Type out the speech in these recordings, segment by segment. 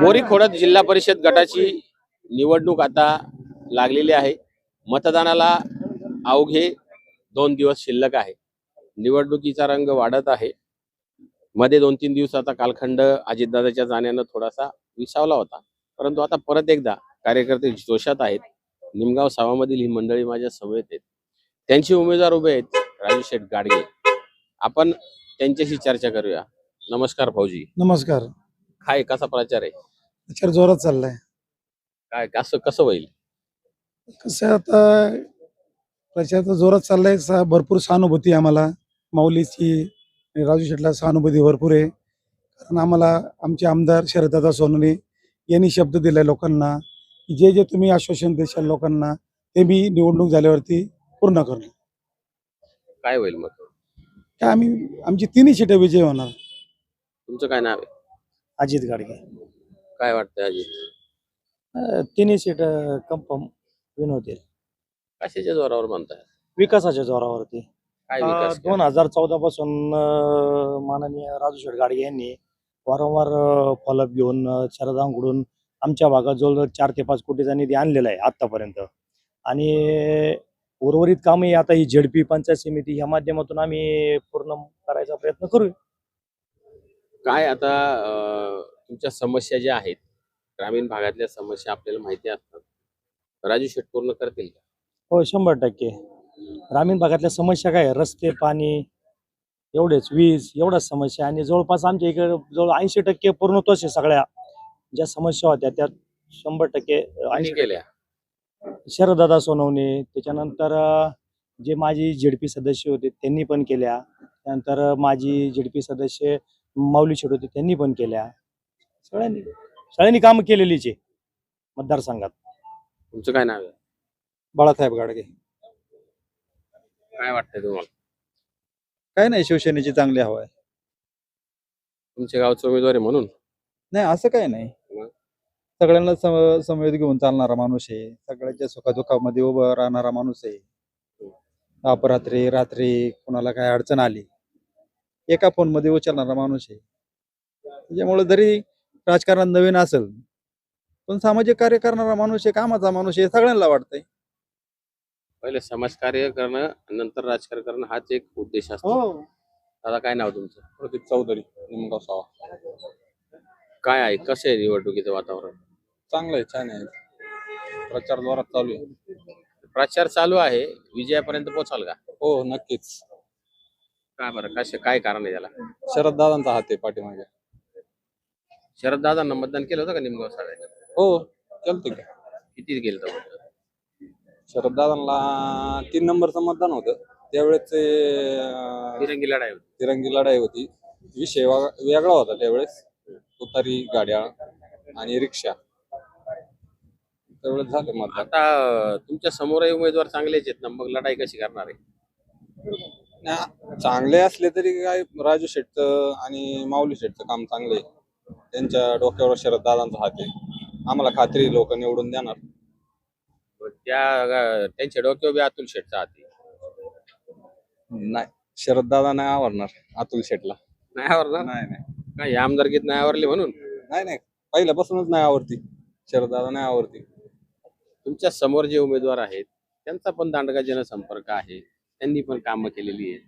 बोरी खोडत जिल्हा परिषद गटाची निवडणूक आता लागलेली आहे. मतदानाला अवघे दोन दिवस शिल्लक आहे. निवडणुकीचा रंग वाढत आहे. मध्ये दोन तीन दिवसाचा कालखंड अजितदादाच्या जाण्यानं थोडासा विसावला होता. परंतु आता परत एकदा कार्यकर्ते जोशात आहेत. निमगाव सावामधील ही मंडळी माझ्या समवेत आहेत. त्यांचे उमेदवार उभे आहेत राजू शेठ गाडगे. आपण त्यांच्याशी चर्चा करूया. नमस्कार भाऊजी. नमस्कार. काय कसा प्रचार आहे? विचार जोरात चाललाय. काय कसं कसं होईल? कसं आता प्रचार तर जोरात चाललाय. सा- भरपूर सहानुभूती आहे आम्हाला. माऊलीची आणि राजू शेटला सहानुभूती भरपूर आहे. कारण आम्हाला आमचे आमदार शरददादा सोनवणे यांनी शब्द दिलाय लोकांना की जे जे तुम्ही आश्वासन देशाल लोकांना ते मी निवडणूक झाल्यावरती पूर्ण करणार. काय होईल मग? काय आम्ही आमची तिन्ही सीटं विजय होणार. तुमचं काय नाव आहे? अजित गाडगे. काय वाटतंय अजित? अं, तिन्ही सीट कन्फर्म विन होतील. कशाच्या जोरावर म्हणताय? विकासाच्या जोरावरती. काय विकास दोन हजार चौदा पासून अं, माननीय राजू शेठ गाडगे यांनी वारंवार फलक घेऊन अं, शरदांकडून आमच्या भागात जवळजवळ चार ते पाच कोटीचा निधी आणलेला आहे आतापर्यंत आणि उर्वरित कामही आता ही झेडपी पंचायत समिती ह्या माध्यमातून आम्ही पूर्ण करायचा प्रयत्न करू काय आता अं, तुमच्या समस्या ज्या आहेत ग्रामीण भागातल्या समस्या आपल्याला माहिती असतात. राजू शेट पूर्ण करतील का? हो शंभर टक्के. ग्रामीण भागातल्या समस्या काय आहे? रस्ते पाणी एवढेच. वीज एवढ्याच समस्या. आणि जवळपास आमच्या इकडे जवळ ऐंशी टक्के पूर्णत्वच आहे सगळ्या. ज्या समस्या होत्या त्यात शंभर टक्के आणि ऐंशी केल्या शरदादा सोनवणे त्याच्यानंतर जे माजी झेडपी सदस्य होते त्यांनी पण केल्या. त्यानंतर माजी झेडपी सदस्य माऊली शेट होते त्यांनी पण केल्या. सगळ्यांनी सगळ्यांनी कामं केलेलीच आहे मतदारसंघात. तुमचं काय नाव आहे? बाळासाहेब गाडगे. काय वाटतंय तुम्हाला? काय नाही शिवसेनेची चांगली हवा आहे. तुमच्या गावचा उमेदवार आहे म्हणून? नाही असं काय नाही? सगळ्यांना सम समवेत घेऊन चालणारा माणूस आहे. सगळ्यांच्या सुखादुखामध्ये उभं राहणारा माणूस आहे. अपरात्री रात्री कोणाला काय अडचण आली एका फोनमध्ये उचलणारा माणूस आहे. त्याच्यामुळे जरी राजकारणात नवीन असेल पण सामाजिक कार्य करणारा माणूस आहे कामाचा माणूस आहे सगळ्यांना वाटतंय. पहिले समाजकार्य करणं नंतर राजकारण करणं हाच एक उद्देश असतो. दादा काय नाव तुमचं? प्रदीप चौधरी निमगाव सावा काय आहे? कसं आहे निवडणुकीचं वातावरण? चांगलं आहे छान आहे. प्रचार जोरात चालू आहे. प्रचार चालू आहे. विजयापर्यंत पोहोचाल का? हो नक्कीच. काय बरं? कसे काय कारण आहे त्याला? शरद दादांचा हात आहे पाठीमागे. शरद दादांना मतदान केलं होतं का निमगाव साड्या हो केलते का. किती गेलं होतं शरद दादांना तीन नंबरचं मतदान होतं. त्यावेळेस ते, तिरंगी लढाई होती. तिरंगी लढाई होती. विषय वेगळा होता त्यावेळेस. तुतारी गाड्या आणि रिक्षा. त्यावेळेस झाले मतदान. आता तुमच्या समोरही उमेदवार चांगलेच आहेत ना? मग लढाई कशी करणार आहे? चांगले असले तरी काय राजू शेठचं आणि माऊली शेठचं काम चांगले आहे. त्यांच्या डोक्यावर शरद दादांचा हात आहे. आम्हाला खात्री लोक निवडून देणार. मग त्या त्यांच्या डोक्यावर बी अतुल शेठचा हाती नाही शरद दादा नाही आवडणार अतुल शेठला नाही आवरणार? नाही नाही. काय आमदारकीत नाही आवरले म्हणून? नाही नाही पहिल्यापासूनच नाही आवडती शरद दादा नाही आवडती तुमच्यासमोर जे उमेदवार आहेत त्यांचा पण दांडगा जनसंपर्क आहे. त्यांनी पण कामं केलेली आहेत.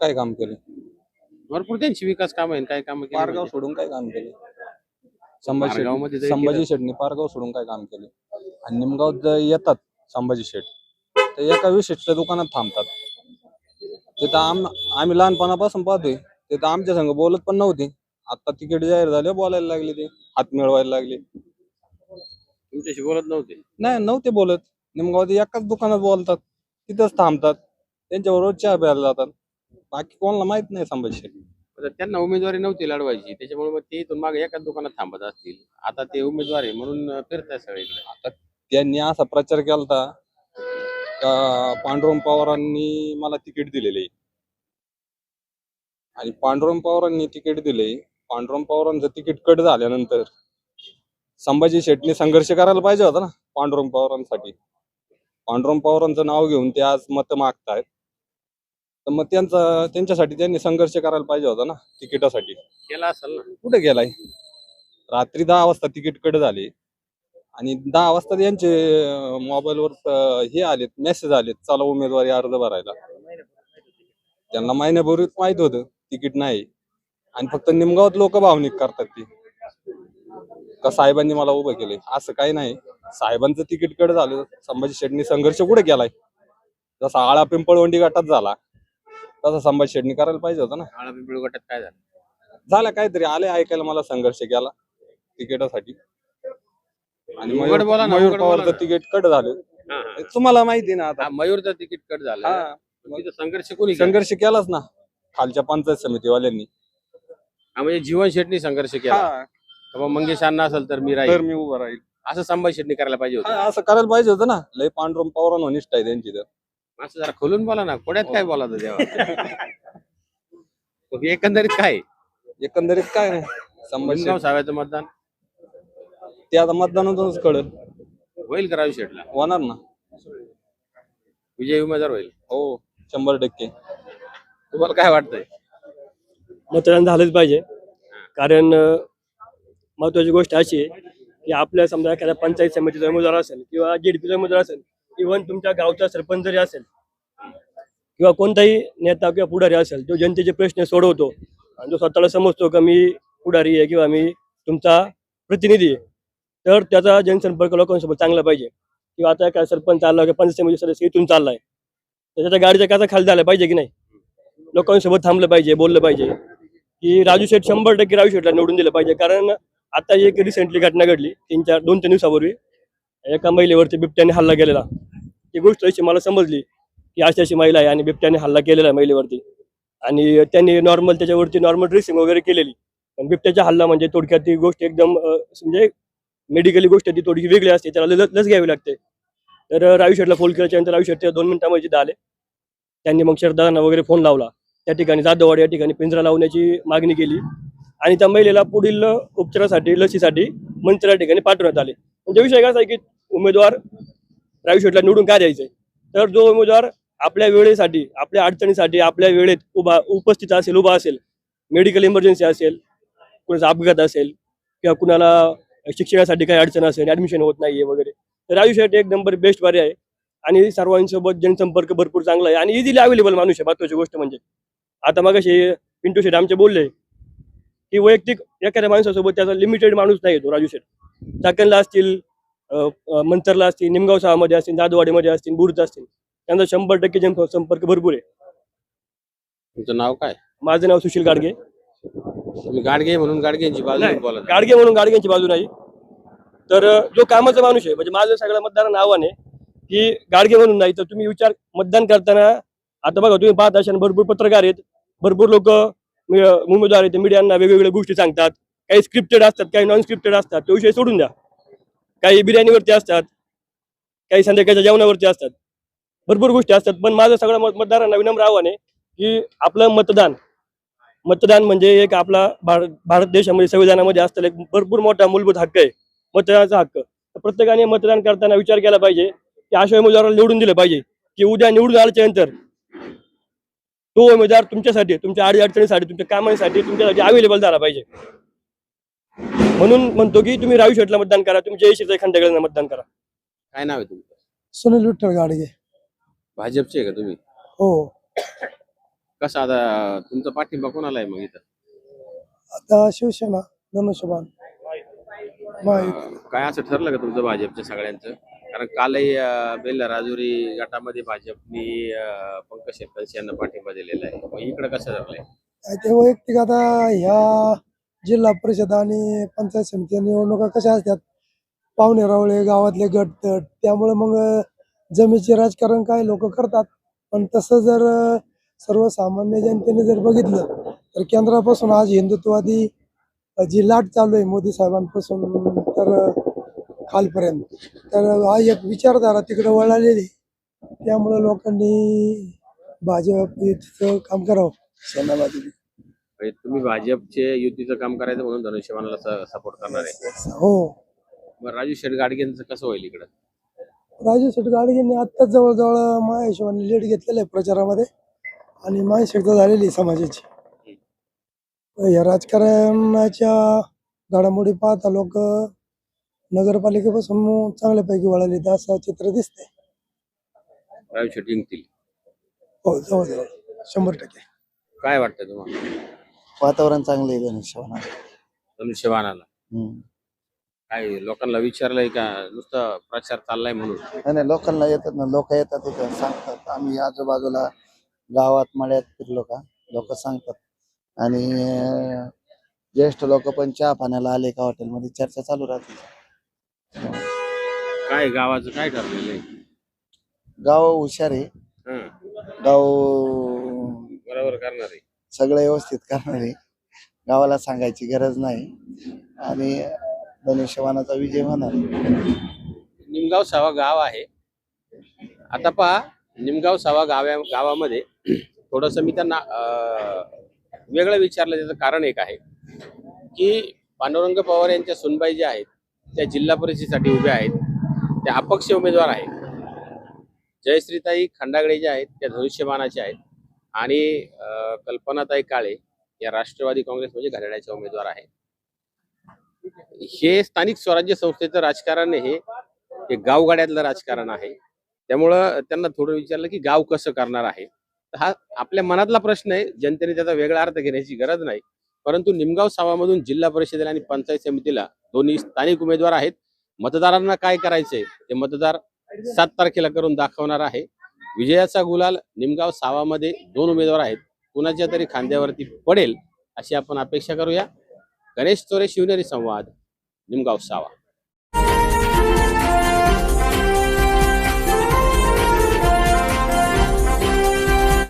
काय काम केले? भरपूर त्यांची विकास कामं आहेत. काय कामं केली पारगाव? सोडून काय काम केले? संभाजी पारगावमध्ये शेठ जरी संभाजी शेठने पारगाव सोडून काय काम केले? आणि निमगाव जर येतात संभाजी शेठ तर एका विशिष्ट दुकानात थांबतात. तिथं आम आम्ही लहानपणापासून पाहतोय. तिथं आमच्या संग बोलत पण नव्हते. आता तिकीट जाहीर झाले बोलायला लागले ते. हात मिळवायला लागले. तुमच्याशी बोलत नव्हते. नाही नव्हते बोलत. निमगाव एकाच दुकानात बोलतात तिथंच थांबतात. त्यांच्याबरोबर चहा प्यायला जातात. बाकी कोणाला माहीत नाही संभाजी आता त्यांना उमेदवारी नव्हती लढवायची. त्याच्यामुळे मग ते इथून मागे एकाच दुकानात थांबत असतील. आता ते उमेदवार आहे म्हणून फिरताय सगळीकडे त्यांनी असा प्रचार केलता का पांडुरंग पवारांनी मला तिकीट दिलेले. आणि पांडुरंग पवारांनी तिकीट दिले. पांडुरंग पवारांचं तिकीट कट झाल्यानंतर संभाजी शेटने संघर्ष करायला पाहिजे होता ना पांडुरंग पवारांसाठी. पांडुरंग पवारांचं नाव घेऊन ते आज मत मागतायत. तर मग त्यांचा त्यांच्यासाठी त्यांनी संघर्ष करायला पाहिजे होता ना तिकिटासाठी. केला असेल ना. कुठे गेलाय रात्री दहा वाजता तिकीट कट झाले. आणि दहा वाजता यांचे मोबाईलवर हे आलेत मेसेज आलेत चला उमेदवारी अर्ज भरायला. त्यांना महिन्यापूर्वीच माहीत होतं तिकीट नाही. आणि फक्त निमगावात लोक भावनिक करतात ती. का साहेबांनी मला उभं केलंय? असं काही नाही. साहेबांचं तिकीट कट झालं. संभाजी शेटणी संघर्ष कुठे केलाय? जसा आळा पिंपळवंडी गटात झाला तसा संभाजी शेटणी करायला पाहिजे होता ना. आळा पिंपळी गटात काय झालं? झालं काहीतरी. आले ऐकायला मला संघर्ष केला तिकिटासाठी. आणि उघड मयूर बोला ना, मयूर उघड बोला पवारचं ना. तिकीट कट झालं. हा, हा. तुम्हाला माहिती ना आता. हा, मयूरचं तिकीट कट झालं. हा. तिथं संघर्ष कोणी केला? संघर्ष केलाच ना. खालच्या पंचायत समितीवाल्यांनी. हा, म्हणजे जीवन शेटणी संघर्ष केला. हा, का बा मंगेश अण्णा असेल तर मी तर राहील मी उभं राहील. असं संभाजी शेटणी करायला पाहिजे होतं. हा, असं करायला पाहिजे होतं ना. लय पांडुरंग पवारांवर निष्ठा आहे त्यांची तर. असं जरा खोलून बोला ना. कोड्यात काय बोला तेव्हा एकंदरीत काय? एकंदरीत काय नाही. शेट- साव्याचं मतदान? ते आता मतदानातूनच कळेल. होईल का राजू शेटला? होणार ना. विजय उमेदवार होईल. हो शंभर टक्के. तुम्हाला काय वाटतंय? मतदान झालंच पाहिजे. कारण अं, महत्वाची गोष्ट अशी आहे की आपल्या समजा एखाद्या पंचायत समितीचा उमेदवार असेल किंवा जेडपीचा उमेदवार असेल इव्हन तुमच्या गावचा सरपंच जरी असेल किंवा कोणताही नेता किंवा पुढारी असेल जो जनतेचे प्रश्न सोडवतो आणि जो स्वतःला समजतो का मी पुढारी आहे किंवा मी तुमचा प्रतिनिधी आहे तर त्याचा जनसंपर्क लोकांसोबत चांगला पाहिजे. किंवा आता काय सरपंच चालला किंवा पंचायत समिती सदस्य इथून चाललाय तर त्याच्या गाडीचा कसा खाली झाला पाहिजे की नाही? लोकांसोबत थांबलं पाहिजे बोललं पाहिजे. की राजू शेठ शंभर टक्के राजू शेठला निवडून दिलं पाहिजे कारण आता एक रिसेंटली घटना घडली. तीन चार दोन तीन दिवसापूर्वी एका महिलेवरती बिबट्याने हल्ला केलेला. ती गोष्ट अशी मला समजली की अशी अशी महिला आहे आणि बिबट्याने हल्ला केलेला आहे महिलेवरती. आणि त्यांनी नॉर्मल त्याच्यावरती नॉर्मल ड्रेसिंग वगैरे केलेली. पण बिबट्याचा हल्ला म्हणजे थोडक्यात ती गोष्ट एकदम म्हणजे मेडिकली गोष्ट ती थोडी वेगळी असते. त्याला लस लस घ्यावी लागते. तर रावी शेठला फोन केल्याच्यानंतर राजू शेठ दोन मिनिटांमध्ये तिथं आले त्यांनी मग शरदांना वगैरे फोन लावला. त्या ठिकाणी जाधववाडी या ठिकाणी पिंजरा लावण्याची मागणी केली. आणि त्या महिलेला पुढील उपचारासाठी लसीसाठी मंत्र ठिकाणी पाठवण्यात आले. म्हणजे विषय कसा आहे की उमेदवार प्रायव्हेट शेटला निवडून काय द्यायचंय तर जो उमेदवार आपल्या वेळेसाठी आपल्या अडचणीसाठी आपल्या वेळेत उभा उपस्थित असेल उभा असेल मेडिकल इमर्जन्सी असेल कुणाचा अपघात असेल किंवा कुणाला शिक्षणासाठी काही अडचण असेल ऍडमिशन होत नाहीये वगैरे तर राजू एक नंबर बेस्ट पर्याय आहे. आणि सर्वांसोबत जनसंपर्क भरपूर चांगला आहे. आणि इझिली अवेलेबल माणूस आहे. महत्वाची गोष्ट म्हणजे. आता मग पिंटू शेट आमचे बोलले की वैयक्तिक एखाद्या माणसासोबत त्याचा लिमिटेड माणूस नाही तो राजू शेठ. चाकणला असतील मंतरला असतील निमगाव सहामध्ये असतील जाधववाडीमध्ये असतील बुर्ज असतील त्यांचा शंभर टक्के जनसंपर्क भरपूर आहे. तुमचं नाव काय? माझं नाव सुशील गाडगे. तुम्ही गाडगे म्हणून गाडगेंची बाजू बोला. गाडगे म्हणून गाडग्यांची बाजू नाही. तर जो कामाचा माणूस आहे म्हणजे माझं सगळ्या मतदारांना आव्हान आहे की गाडगे म्हणून नाही तर तुम्ही विचार मतदान करताना आता बघा तुम्ही पाहत असाल भरपूर पत्रकार आहेत भरपूर लोक उमेदवार आहेत मीडियांना वेगवेगळ्या गोष्टी सांगतात. काही स्क्रिप्टेड असतात काही नॉन स्क्रिप्टेड असतात. तो विषय सोडून द्या. काही बिर्याणीवरती असतात काही संध्याकाळच्या जेवणावरती असतात. भरपूर गोष्टी असतात पण माझं सगळं मत- मतदारांना विनम्र आव्हान आहे की आपलं मतदान मतदान म्हणजे एक आपला भारत भारत देशामध्ये संविधानामध्ये असलेला एक भरपूर मोठा मूलभूत हक्क आहे. मतदानाचा हक्क. तर प्रत्येकाने मतदान करताना विचार केला पाहिजे की अशा उमेदवाराला निवडून दिलं पाहिजे की उद्या निवडून आल्याच्यानंतर तो उमेदवार तुमच्यासाठी तुमच्या अडी अडचणीसाठी तुमच्या कामांसाठी तुमच्यासाठी अवेलेबल झाला पाहिजे. म्हणून म्हणतो की तुम्ही राजू शेटला मतदान करा तुम्ही जयश्रीचा खंडगळांना मतदान करा. काय नाव आहे तुमचं? सुनील विठ्ठल गाडगे. भाजपचे आहे का तुम्ही? हो. कसं आता तुमचा पाठिंबा कोणाला आहे मग इथं? आता शिवसेना धनुष्यबाण अं, काय असं ठरलं का तुमचं भाजपच्या सगळ्यांचं? कारण कालही बेल्ला राजुरी गटामध्ये भाजपनी पंकज शेतकरी यांना पाठिंबा दिलेला आहे. मग इकडे कसं झालंय ते वैयक्तिक आता ह्या जिल्हा परिषद आणि पंचायत समिती निवडणुका कशा असतात? पाहुणे रावळे गावातले गट तट त्यामुळे मग जमीचे राजकारण काही लोक करतात? पण तसं जर सर्वसामान्य जनतेने जर बघितलं तर केंद्रापासून आज हिंदुत्ववादी जी लाट चालू आहे मोदी साहेबांपासून तर अं, खालपर्यंत. तर हा एक विचारधारा तिकडे वळालेली. त्यामुळे लोकांनी भाजप युतीचं काम करावं. सेनाबाजी म्हणजे तुम्ही भाजपचे युतीचं काम करायचं म्हणून धनुष्यबाणाला सपोर्ट करणार आहे. हो. मग राजू शेट गाडगेंचं कसं होईल इकडं? राजू शेट गाडगेंनी आत्ताच जवळजवळ हिशोबाने लेट घेतलेलं आहे प्रचारामध्ये. आणि मानसिकता झालेली समाजाची. या राजकारणाच्या घडामोडी पाहता लोक नगरपालिकेपासून चांगल्यापैकी वळाले असं चित्र दिसतंय. जिंकतील. हो जवळजवळ. शंभर टक्के. काय वाटतं तुम्हाला? वातावरण चांगलं आहे धनुष्यबाणाला. काय लोकांना विचारलंय का? नुसतं प्रचार चाललाय म्हणून. नाही नाही लोकांना येतात ना. लोक येतात इथं सांगतात. आम्ही आजूबाजूला गावात मळ्यात फिरलो का? लोक सांगतात. आणि अं, ज्येष्ठ लोक पण चहा पाण्याला आले का हॉटेलमध्ये चर्चा चालू राहते. काय गावाचं काय ठरलेलं आहे? गाव हुशार आहे. हं, गाव बरोबर करणार आहे. सगळं व्यवस्थित करणार आहे. गावाला सांगायची गरज नाही. आणि धनुष्यवानाचा विजय होणार निमगाव सावा गाव आहे. आता पहा निमगाव सावा गाव्या गावामध्ये थोडस मी त्यांना अं, वेगळं विचारलं. त्याचं कारण एक आहे की पांडुरंग पवार यांच्या सुनबाई ज्या आहेत त्या जिल्हा परिषदेसाठी उभ्या आहेत. त्या अपक्ष उमेदवार आहेत. जयश्रीताई खंडागडे ज्या आहेत त्या धनुष्यमानाच्या आहेत. आणि कल्पनाताई काळे या राष्ट्रवादी काँग्रेस म्हणजे घड्याळ्याच्या उमेदवार आहेत. हे स्थानिक स्वराज्य संस्थेचं राजकारण हे हे गावगाड्यातलं राजकारण आहे. त्यामुळं त्यांना थोडं विचारलं की गाव कसं करणार आहे? हा आपल्या मनातला प्रश्न आहे. जनतेने त्याचा वेगळा अर्थ घेण्याची गरज नाही. परंतु निमगाव सावामधून जिल्हा परिषदेला आणि पंचायत समितीला दोन्ही स्थानिक उमेदवार आहेत. मतदारांना काय करायचंय ते मतदार सात तारखेला करून दाखवणार आहे. विजयाचा गुलाल निमगाव सावामध्ये दोन उमेदवार आहेत. कुणाच्या तरी खांद्यावरती पडेल अशी आपण अपेक्षा करूया. गणेश चोरे शिवनेरी संवाद निमगाव सावा.